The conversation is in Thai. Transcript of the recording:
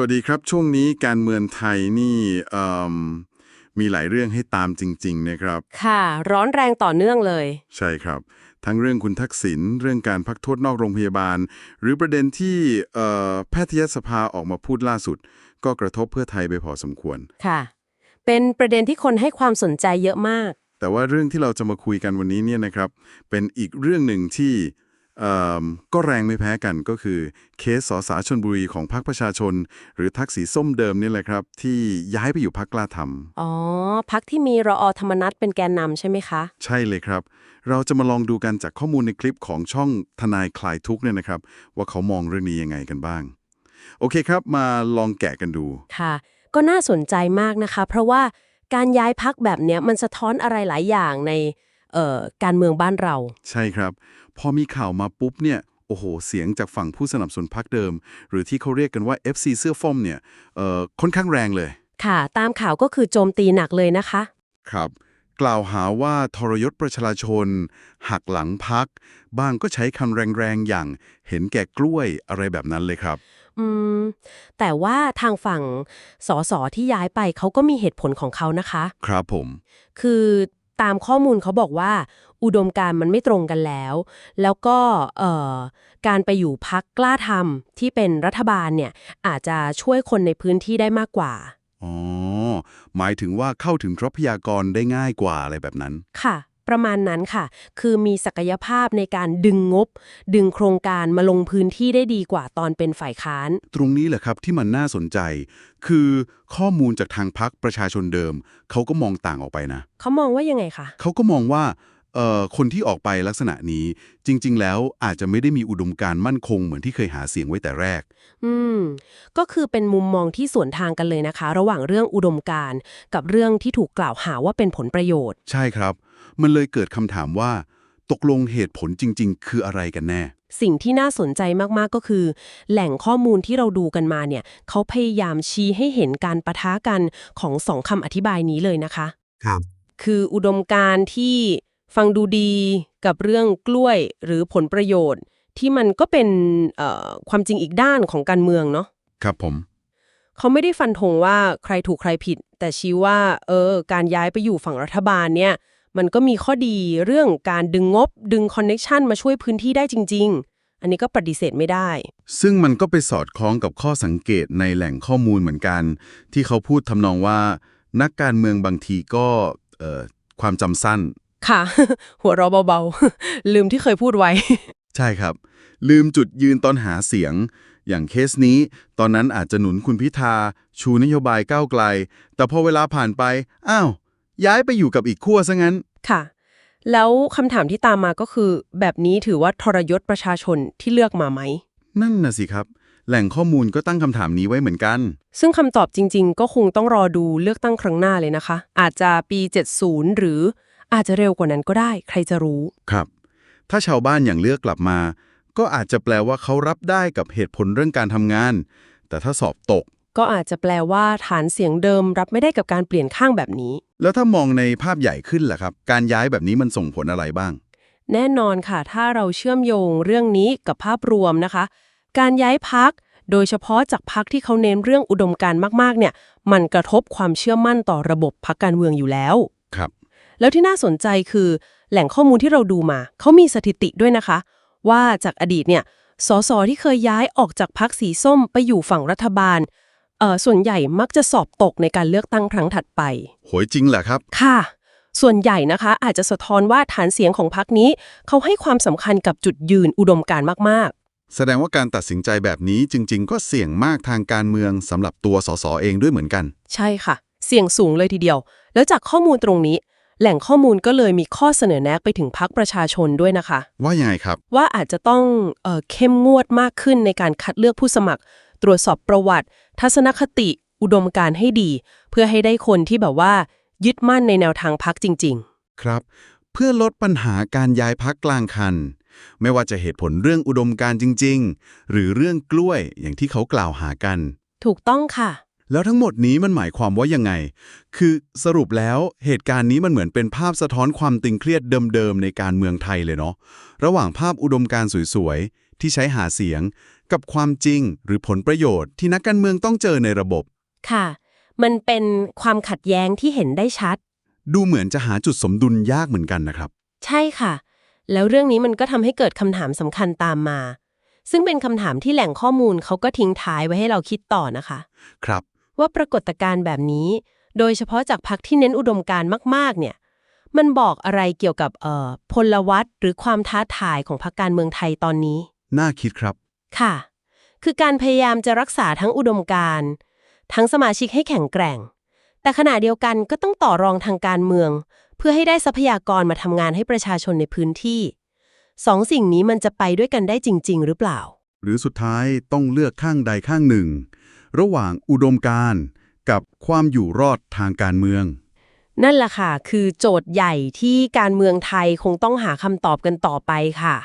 วัสดีครับช่วงนี้การเมืองไทยนี่เอิ่มมีหลายเรื่องให้ตามจริง ๆ นะครับ ค่ะ ร้อนแรงต่อเนื่องเลย ใช่ครับ ทั้งเรื่องคุณทักษิณเรื่องการพักโทษนอกโรงพยาบาล หรือประเด็นที่เอ่อแพทยสภาออกมาพูดล่าสุด ก็กระทบเพื่อไทยไปพอสมควรค่ะ เป็นประเด็นที่คนให้ความสนใจเยอะมาก แต่ว่าเรื่องที่เราจะมาคุยกันวันนี้เนี่ยนะครับ เป็นอีกเรื่องหนึ่งที่เอิ่ม ก็แรงไม่แพ้กันก็คือเคสสสชนบุรีของพรรคประชาชน หรือทักษีส้มเดิมนี่แหละครับ ที่ย้ายไปอยู่พรรคกล้าทำอ๋อพักที่มีรออธรรมนัตเป็นแกนนำใช่ไหมคะ ใช่เลยครับ เราจะมาลองดูกันจากข้อมูลในคลิปของช่องทนายคลายทุกข์เนี่ยนะครับ ว่าเขามองเรื่องนี้ยังไงกันบ้าง โอเคครับ มาลองแกะกันดูค่ะ ก็น่าสนใจมากนะคะ เพราะว่าการย้ายพักแบบเนี้ยมันสะท้อนอะไรหลายอย่างในเอ่อ การเมืองบ้านเรา ใช่ครับ พอมีข่าวมาปุ๊บเนี่ยโอ้โห เสียงจากฝั่งผู้สนับสนุนพรรคเดิม หรือที่เขาเรียกกันว่า FC เสื้อฟ้อมเนี่ยเอ่อค่อนข้างแรงเลย ค่ะ ตามข่าวก็คือโจมตีหนักเลยนะคะ ครับ กล่าวหาว่าทรยศประชาชน หักหลังพัก บ้างก็ใช้คำแรงๆ อย่างเห็นแก่กล้วยอะไรแบบนั้นเลยครับ อืม แต่ว่าทางฝั่งสสที่ย้ายไปเขาก็มีเหตุผลของเขานะคะ ครับผม คือ ตามข้อมูลเขาบอกว่า อุดมการณ์มันไม่ตรงกันแล้ว แล้วก็เอ่อการไปอยู่พักกล้าทำที่เป็นรัฐบาลเนี่ยอาจจะช่วยคนในพื้นที่ได้มากกว่าอ๋อหมายถึงว่าเข้าถึงทรัพยากรได้ง่ายกว่าอะไรแบบนั้น ค่ะ ประมาณนั้นค่ะ คือมีศักยภาพในการดึงงบ ดึงโครงการมาลงพื้นที่ได้ดีกว่าตอนเป็นฝ่ายค้าน ตรงนี้แหละครับที่มันน่าสนใจ คือข้อมูลจากทางพักประชาชนเดิม เขาก็มองต่างออกไปนะ เขามองว่ายังไงคะเขาก็มองว่าเอ่อคนที่ออกไปลักษณะนี้จริง ๆ แล้วอาจจะไม่ได้มีอุดมการณ์มั่นคงเหมือนที่เคยหาเสียงไว้แต่แรก อืม ก็คือเป็นมุมมองที่สวนทางกันเลยนะคะ ระหว่างเรื่องอุดมการณ์กับเรื่องที่ถูกกล่าวหาว่าเป็นผลประโยชน์ ใช่ครับ มันเลยเกิดคำถามว่า ตกลงเหตุผลจริง ๆ คืออะไรกันแน่ สิ่งที่น่าสนใจมากๆก็คือ แหล่งข้อมูลที่เราดูกันมาเนี่ยเขาพยายามชี้ให้เห็นการปะทะกันของสองคำอธิบายนี้เลยนะคะ ครับ คืออุดมการณ์ที่ฟังดูดีกับเรื่องกล้วยหรือผลประโยชน์ ที่มันก็เป็นเอ่อความจริงอีกด้านของการเมืองเนาะครับผม เขาไม่ได้ฟันธงว่าใครถูกใครผิด แต่ชี้ว่า เออ การย้ายไปอยู่ฝั่งรัฐบาลเนี่ย มันก็มีข้อดีเรื่องการดึงงบ ดึงคอนเน็ชันมาช่วยพื้นที่ได้จริง ๆ อันนี้ก็ปฏิเสธไม่ได้ ซึ่งมันก็ไปสอดคล้องกับข้อสังเกตในแหล่งข้อมูลเหมือนกัน ที่เขาพูดทำนองว่า นักการเมืองบางทีก็เอ่อความจำสั้น ค่ะ หัวเราะเบาๆ ลืมที่เคยพูดไว้ ใช่ครับ ลืมจุดยืนตอนหาเสียง อย่างเคสนี้ ตอนนั้นอาจจะหนุนคุณพิธา ชูนโยบายก้าวไกล แต่พอเวลาผ่านไป อ้าวย้ายไปอยู่กับอีกขั้วซะงั้น ค่ะ แล้วคำถามที่ตามมาก็คือ แบบนี้ถือว่าทรยศประชาชนที่เลือกมาไหม นั่นน่ะสิครับ แหล่งข้อมูลก็ตั้งคำถามนี้ไว้เหมือนกัน ซึ่งคำตอบจริง ๆ ก็คงต้องรอดูเลือกตั้งครั้งหน้าเลยนะคะ อาจจะปี 70 หรืออาจจะเร็วกว่านั้นก็ได้ ใครจะรู้ ครับ ถ้าชาวบ้านอย่างเลือกกลับมา ก็อาจจะแปลว่าเขารับได้กับเหตุผลเรื่องการทำงาน แต่ถ้าสอบตก ก็อาจจะแปลว่าฐานเสียงเดิมรับไม่ได้กับการเปลี่ยนข้างแบบนี้ แล้วถ้ามองในภาพใหญ่ขึ้นล่ะครับ การย้ายแบบนี้มันส่งผลอะไรบ้าง แน่นอนค่ะถ้าเราเชื่อมโยงเรื่องนี้กับภาพรวมนะคะ การย้ายพักโดยเฉพาะจากพักที่เขาเน้นเรื่องอุดมการณ์มากๆเนี่ย มันกระทบความเชื่อมั่นต่อระบบพักการเมืองอยู่แล้วครับ แล้วที่น่าสนใจคือ แหล่งข้อมูลที่เราดูมาเขามีสถิติด้วยนะคะ ว่าจากอดีตเนี่ยสสที่เคยย้ายออกจากพักสีส้มไปอยู่ฝั่งรัฐบาล เอ่อส่วนใหญ่มักจะสอบตกในการเลือกตั้งครั้งถัดไป โหยจริงเหรอครับ ค่ะ ส่วนใหญ่นะคะ อาจจะสะท้อนว่าฐานเสียงของพักนี้ เขาให้ความสำคัญกับจุดยืนอุดมการณ์มาก แสดงว่าการตัดสินใจแบบนี้จริง ๆ ก็เสี่ยงมากทางการเมืองสำหรับตัวสสเองด้วยเหมือนกัน ๆ ใช่ค่ะ เสี่ยงสูงเลยทีเดียว แล้วจากข้อมูลตรงนี้ แหล่งข้อมูลก็เลยมีข้อเสนอแนะไปถึงพักประชาชนด้วยนะคะ ว่ายังไงครับ ว่าอาจจะต้องเออเข้มงวดมากขึ้นในการคัดเลือกผู้สมัคร ตรวจสอบประวัติ ทัศนคติ อุดมการณ์ให้ดี เพื่อให้ได้คนที่แบบว่า ยึดมั่นในแนวทางพักจริงครับ เพื่อลดปัญหาการย้ายพักกลางคัน ไม่ว่าจะเหตุผลเรื่องอุดมการณ์จริง ๆ หรือเรื่องกล้วยอย่างที่เขากล่าวหากันๆถูกต้องค่ะ แล้วทั้งหมดนี้มันหมายความว่ายังไง คือสรุปแล้วเหตุการณ์นี้มันเหมือนเป็นภาพสะท้อนความตึงเครียดเดิมๆในการเมืองไทยเลยเนาะระหว่างภาพอุดมการณ์สวยๆ ที่ใช้หาเสียง กับความจริงหรือผลประโยชน์ที่นักการเมืองต้องเจอในระบบ ค่ะ มันเป็นความขัดแย้งที่เห็นได้ชัด ดูเหมือนจะหาจุดสมดุลยากเหมือนกันนะครับ ใช่ค่ะ แล้วเรื่องนี้มันก็ทำให้เกิดคำถามสำคัญตามมา ซึ่งเป็นคำถามที่แหล่งข้อมูลเขาก็ทิ้งท้ายไว้ให้เราคิดต่อนะคะ ครับ ว่าปรากฏการณ์แบบนี้ โดยเฉพาะจากพรรคที่เน้นอุดมการณ์มาก ๆ เนี่ย มันบอกอะไรเกี่ยวกับเอ่อพลวัตหรือความท้าทายของพรรคการเมืองไทยตอนนี้ น่าคิดครับ ค่ะ คือการพยายามจะรักษาทั้งอุดมการณ์ทั้งสมาชิกให้แข็งแกร่ง แต่ขณะเดียวกันก็ต้องต่อรองทางการเมือง เพื่อให้ได้ทรัพยากรมาทำงานให้ประชาชนในพื้นที่สองสิ่งนี้มันจะไปด้วยกันได้จริง ๆ หรือเปล่า หรือสุดท้ายต้องเลือกข้างใดข้างหนึ่ง ระหว่างอุดมการณ์กับความอยู่รอดทางการเมือง นั่นแหละค่ะ คือโจทย์ใหญ่ที่การเมืองไทยคงต้องหาคำตอบกันต่อไปค่ะ